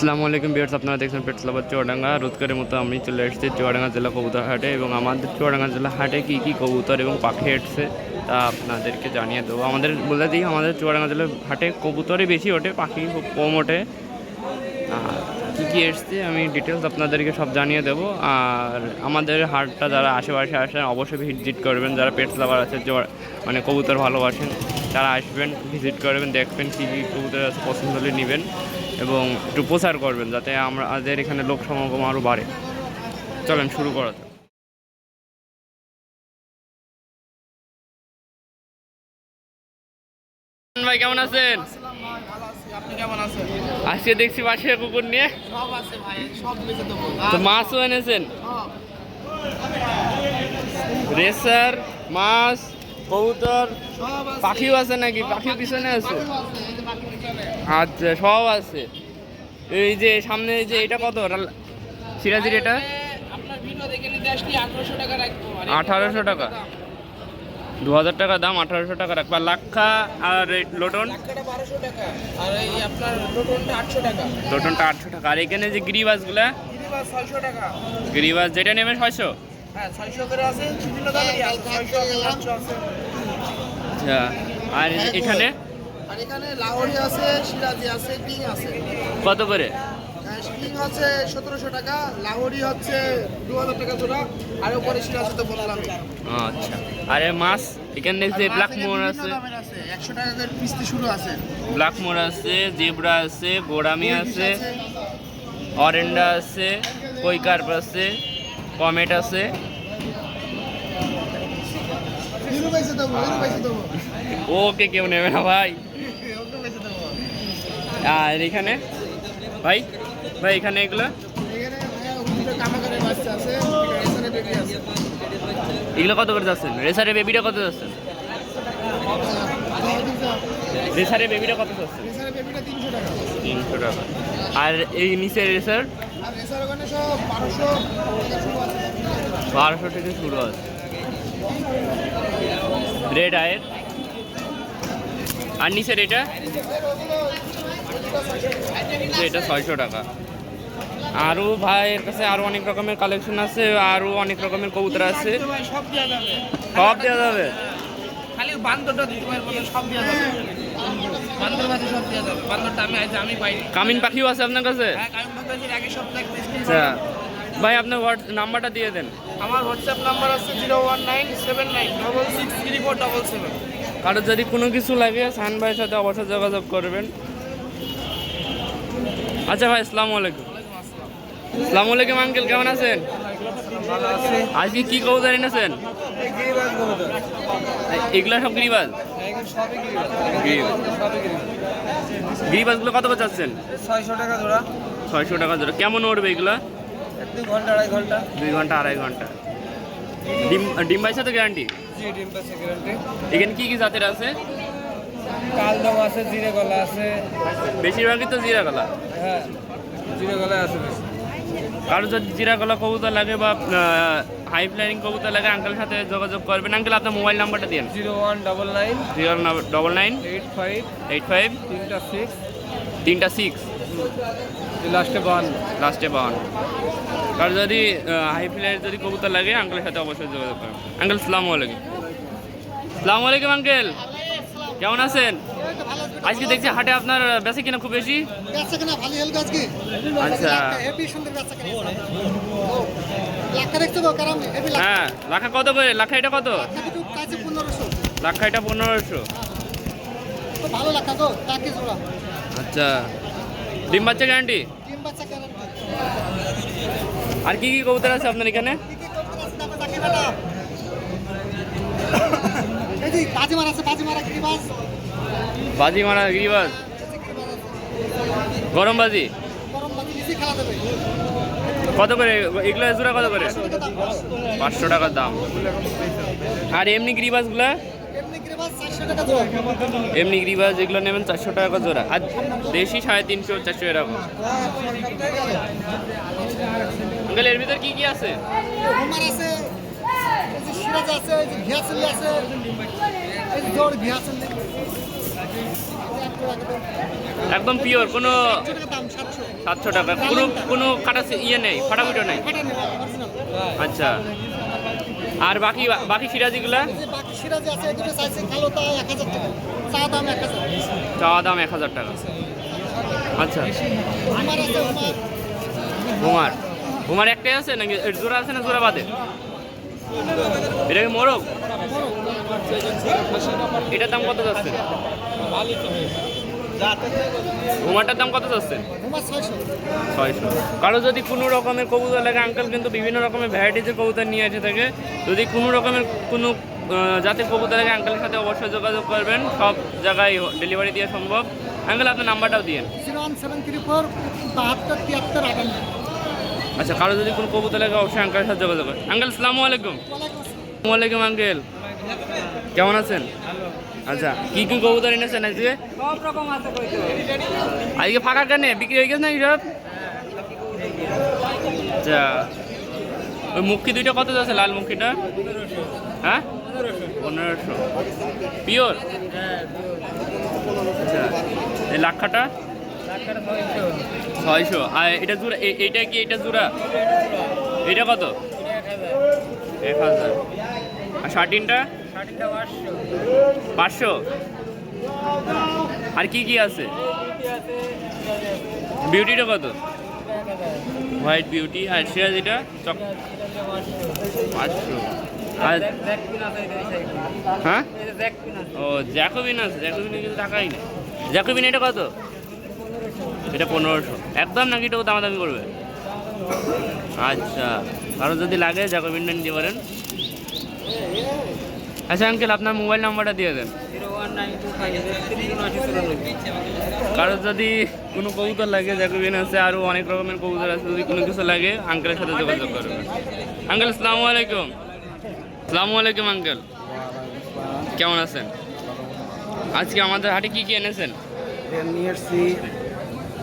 আসসালামু আলাইকুম বিয়ার্স আপনারা দেখছেন পেটসলাবাদ চুয়াডাঙ্গা। রোদকারের মতো আমি চলে এসেছি চুয়াডাঙ্গা জেলা কবুতর হাটে এবং আমাদের চুয়াডাঙ্গা জেলা হাটে কী কী কবুতর এবং পাখি এসছে তা আপনাদেরকে জানিয়ে দেবো। আমাদের বলে দিই, আমাদের চুয়াডাঙ্গা জেলার হাটে কবুতরই বেশি ওঠে, পাখি খুব কম ওঠে। কী কী এসছে আমি ডিটেলস আপনাদেরকে সব জানিয়ে দেবো। আর আমাদের হাটটা যারা আশেপাশে আসেন অবশ্যই ভিজিট করবেন। যারা পেটস লাভার আছে মানে কবুতর ভালোবাসেন, তারা আসবেন ভিজিট করবেন, দেখবেন কী কী কবুতর আছে পছন্দ হলে নেবেন। এবং একটু প্রচার করবেন যাতে আমরা আমাদের এখানে লোক সমাগম আরও বাড়ে। চলেন শুরু করা যাক। ভাই কেমন আছেন? আপনি কেমন আছেন? আজকে দেখছি পাশে কুকুর নিয়ে। সব আছে ভাই সব বেঁচে দেবো। তো মাছও এনেছেন? রেসার মাছ কবুতর, পাখিও আছে নাকি? পাখিও পিছনে আছে। আচ্ছা সব আছে। এই যে সামনে যে এটা কত? সিরাজির এটা? আঠারোশো টাকা। রাখব আর এই 1800 টাকা? দু হাজার টাকা দাম, আঠারোশো টাকা রাখবা। লাক্ষা আর লোটন? লোটনটা আটশো টাকা। আর এখানে যে গিরিবাসগুলা? গিরিবাস যেটা নেবে ছয়শো? হ্যাঁ ছয়শো করে আছে। বিভিন্ন দামেরই আছে ছয়শো পাঁচশো আছে। আচ্ছা আর এখানে? আর এখানে লাহোরি আছে সিরাজি আছে কিং আছে। কত করে? কিং হচ্ছে সতেরোশো টাকা লাহোরি হচ্ছে দু হাজার টাকা জোড়া আর উপরে সিরাজি তো বললাম আচ্ছা। আরে মাছ এখানে যে ব্ল্যাক মোর আছে। একশো টাকা করে পিস্তি শুরু আছে। ব্ল্যাক মোর আছে জেব্রা আছে গোড়ামি আছে অরেন্ডা আছে কৈকার্প আছে। কমেট আছে। ওকে কেউ নেবে না ভাই। আর এখানে? ভাই ভাই এখানে এগুলো? এগুলো কত করে যাচ্ছেন? রেসারের বেবিটা কত যাচ্ছেন? রেসারের বেবিটা কত যাচ্ছেন রেসারের বেবিটা তিনশো টাকা। তিনশো টাকা। আর এই নিচে রেসার? আর রেসার ওখানে সব থেকে শুরু আছে। রেড আয়ের? আর নিচের এটা? এটা ছয়শো টাকা। আরও ভাইয়ের কাছে আরও অনেক রকমের কালেকশন আছে আরও অনেক রকমের কবুতর আছে। সব দেওয়া যাবে। সব দেওয়া যাবে? খালি বান্দরটা দিতে পারব সব দেওয়া যাবে। বান্দর ভাতে সব দেওয়া যাবে। বান্দরটা আমি আজ আমি পাইনি। কামিন পাখিও আছে আপনার কাছে? হ্যাঁ আগে সপ্তাহে আচ্ছা। ভাই আপনার হোয়াটস নাম্বারটা দিয়ে দেন। আমার হোয়াটসঅ্যাপ নাম্বার আছে zero one nine seven nine double six three four double seven. কারও যদি কোনো কিছু লাগে সান ভাইয়ের সাথে অবশ্যই যোগাযোগ করবেন। আচ্ছা ভাই আসসালামু আলাইকুম। আসসালামু আলাইকুম আঙ্কেল কেমন আছেন? আজকে কি কবুতর এনেছেন এগুলা সব গিরিবাজ গিরিবাজগুলো কত করে চাচ্ছেন? ছয়শো টাকা জোড়া। ছয়শো টাকা ধরে কেমন উঠবে এগুলো? দুই ঘণ্টা আড়াই ঘণ্টা। দুই ঘণ্টা আড়াই ঘণ্টা। ডিম ডিম ভাইয়ের সাথে গ্যারান্টি জি ডিম পাশে গ্যারান্টি এখানে কি কি জাতের আছে? কালদম আছে জিরে গলা আছে। বেশিরভাগই তো জিরা গলা। হ্যাঁ জিরে গলা আছে কারও যদি জিরা গলা কবুতর লাগে বা হাই ফ্লাইং কবুতর লাগে আঙ্কেলের সাথে যোগাযোগ করবেন। আঙ্কেল আপনার মোবাইল নাম্বারটা দিন। Zero one double nine zero double nine eight five eight five তিনটা সিক্স তিনটা সিক্স লাস্টে বান লাস্টে পাওয়ান কারও যদি হাই ফ্লাইয়ের যদি কবুতর লাগে আঙ্কেলের সাথে অবশ্যই যোগাযোগ করবেন। আঙ্কেল সালামু আলাইকুম। সালামু আলাইকুম আঙ্কেল কেমন আছেন? আজকে দেখছি হাটে আপনার বেশি কিনা খুব বেশি। বেচা কেনা ভালো হেলবে আজকে। আচ্ছা। হ্যাঁ লাখা কত করে? লাখা এটা কত? লাখা এটা পনেরোশো। ভালো লাখা গো আচ্ছা। ডিম বাচ্চা গ্যারান্টি আর কি কি কবুতর আছে আপনার এখানে? বাজি মারা আছে বাজি মারা কি বাস বাজি মারা গিরিবাজ। গরম বাজি গরম বাজি খেলা দেবে। কত করে? এগুলো জোড়া কত করে? পাঁচশো টাকার দাম। আর এমনি গিরিবাজগুলো এমনি কি বাস চারশো টাকা জোড়া এমনি গিরিবাজ যেগুলো নেবেন চারশো টাকা জোড়া। আর দেশি সাড়ে তিনশো, চারশো এরকম। এর ভিতর কি কি আছে? আছে একদম পিওর কোনো সাতশো টাকা। কোনো কোনো কাটা ইয়ে নেই, ফাটাফুটো নেই? আচ্ছা। আর বাকি বাকি সিরাজিগুলা? চা দাম এক হাজার টাকা। আচ্ছা। হুমার। হুমার একটাই আছে নাকি? জোড়া আছে না জোড়া বাদে? এটা কি মোরগ? এটার দাম কত যাচ্ছে? হুমারটার দাম কত যাচ্ছে? ছয়শো। কারও যদি কোনো রকমের কবুতর লাগে আঙ্কেল কিন্তু বিভিন্ন রকমের ভ্যারাইটিজের কবুতর নিয়ে এসে থাকে। যদি কোনো রকমের কোনো জাতের কবুতর লাগে আঙ্কেলের সাথে অবশ্যই যোগাযোগ করবেন। সব জায়গায় ডেলিভারি দেওয়া সম্ভব। আঙ্কেল আপনার নাম্বারটাও ওয়ান সেভেন থ্রি ফোর বাহাত্তর তিয়াত্তর আটান্ন আচ্ছা কারও যদি কোনো কবুতর লাগে, অবশ্যই আঙ্কেলের সাথে যোগাযোগ করেন আঙ্কেল সালামু আলাইকুম। আলাইকুম আঙ্কেল কেমন আছেন? আচ্ছা কি কি কবুতর এনেছেন আজকে? আজকে ফাঁকা কেন? বিক্রি হয়ে গেছে নাকি সব? আচ্ছা ওই মুখি দুইটা কত যাচ্ছে লাল মুখিটা হ্যাঁ? পনেরোশো। পিওর? আচ্ছা এই লাক্ষাটা? ছয়শো। আর এটা জোড়া, এ- এইটা কি এটা জোড়া? এটা কত? এক হাজার। আর শার্টিনটা? পাঁচশো। আর কি কি আছে? বিউটিটা কত? White beauty. আর সিরাজিটা চক পাঁচশো। আর হ্যাঁ? ও, জ্যাকোবিন আছে। জ্যাকোবিনে কিন্তু টাকাই নেই। জ্যাকোবিন এটা কত? এটা পনেরোশো। একদম নাকি এটাও দামাদামি করবে? আচ্ছা কারও যদি লাগে জ্যাকোবিনটা নিতে পারেন আচ্ছা আঙ্কেল, আপনার মোবাইল নাম্বারটা দিয়ে দেন। কারও যদি কোনো কবুতর লাগে জ্যাকোবিন আছে আরও অনেক রকমের কবুতর আছে, যদি কোনো কিছু লাগে, আঙ্কেলের সাথে যোগাযোগ করবেন আঙ্কেল, আসসালামু আলাইকুম। আসসালামু আলাইকুম, আঙ্কেল। কেমন আছেন? আজকে আমাদের হাটে কি কি এনেছেন? নিয়ে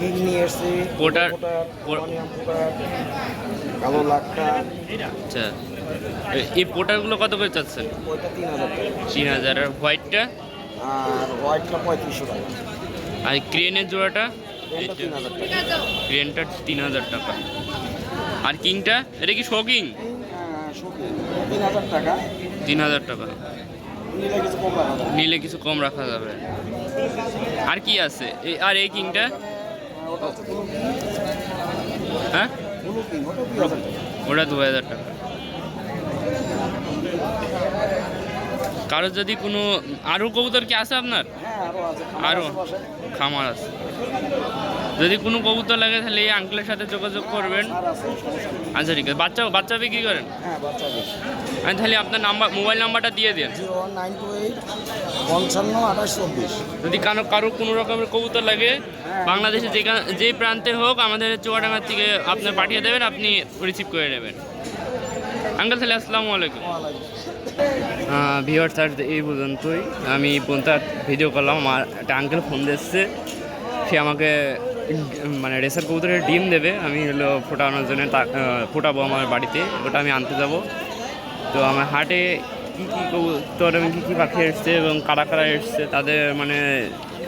কিং নিয়ে এসছি। পোটার- কালো লাখটা আচ্ছা। এই পোটারগুলো কত করে চাচ্ছেন? ওইটা তিন হাজার তিন হাজার। আর হোয়াইটটা? আর হোয়াইটটা পঁয়ত্রিশশো টাকা। আর ক্রেনের জোড়াটা? ক্রেনটা তিন হাজার টাকা। আর কিংটা? এটা কি শোকিং তিন হাজার টাকা। তিন হাজার টাকা। নিলে কিছু কম রাখা যাবে। নিলে কিছু কম রাখা যাবে। আর কি আছে? আর এই কিংটা? হ্যাঁ? ওটা দু হাজার টাকা। কারও যদি কোনো আরও কবুতর কি আছে আপনার? আরও খামার আছে। যদি কোনো কবুতর লাগে তাহলে এই আঙ্কেলের সাথে যোগাযোগ করবেন। আচ্ছা ঠিক আছে। বাচ্চা বাচ্চা বিক্রি করেন? হ্যাঁ আমি তাহলে আপনার নাম্বার মোবাইল নাম্বারটা দিয়ে দিন। Zero one nine two eight পঞ্চান্ন আঠাশ চব্বিশ। যদি কারও কারও কোনো রকমের কবুতর লাগে বাংলাদেশে যেখানে যে প্রান্তে হোক আমাদের চুয়াডাঙ্গার থেকে আপনার পাঠিয়ে দেবেন আপনি রিসিভ করে নেবেন। আঙ্কেল তাহলে আসসালামু আলাইকুম। ভিওর চার্জ এই পর্যন্তই। আমি পর্যন্ত ভিডিও করলাম আমার একটা আঙ্কেল ফোন দিচ্ছে সে আমাকে মানে রেসার কবুতরের ডিম দেবে। আমি হলো ফোটানোর জন্য তা- ফোটাবো আমার বাড়িতে। ওটা আমি আনতে যাব। তো আমার হাটে কী কী কবুতর এবং কী কী পাখি এসছে এবং কারা কারা এসছে তাদের মানে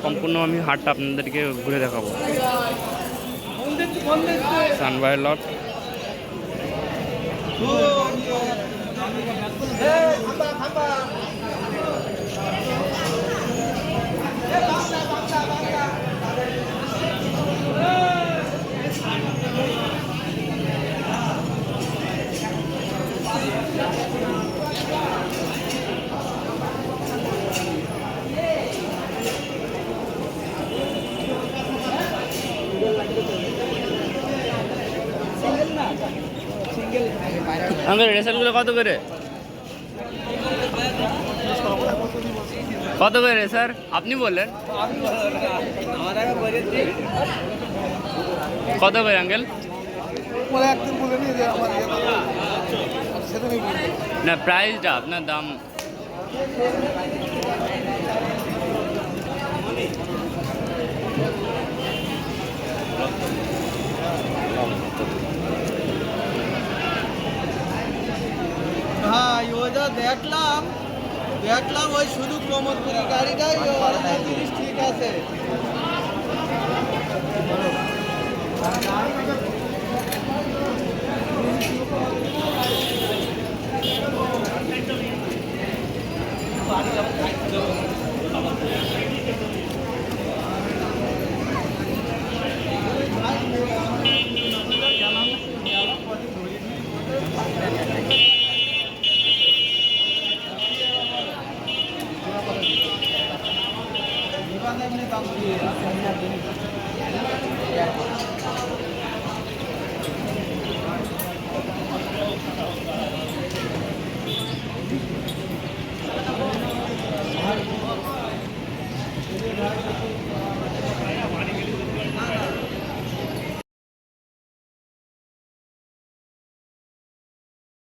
সম্পূর্ণ আমি হাটটা আপনাদেরকে ঘুরে দেখাবো। সানবাই লট। আঙ্কেল রেসারগুলো কত করে? কত করে স্যার? আপনি বললেন। কত করে আঙ্কেল। না প্রাইসটা আপনার দাম। ভাই ও যা দেখলাম দেখলাম ওই শুধু প্রমোদপুরের গাড়িটাই জিনিস ঠিক আছে।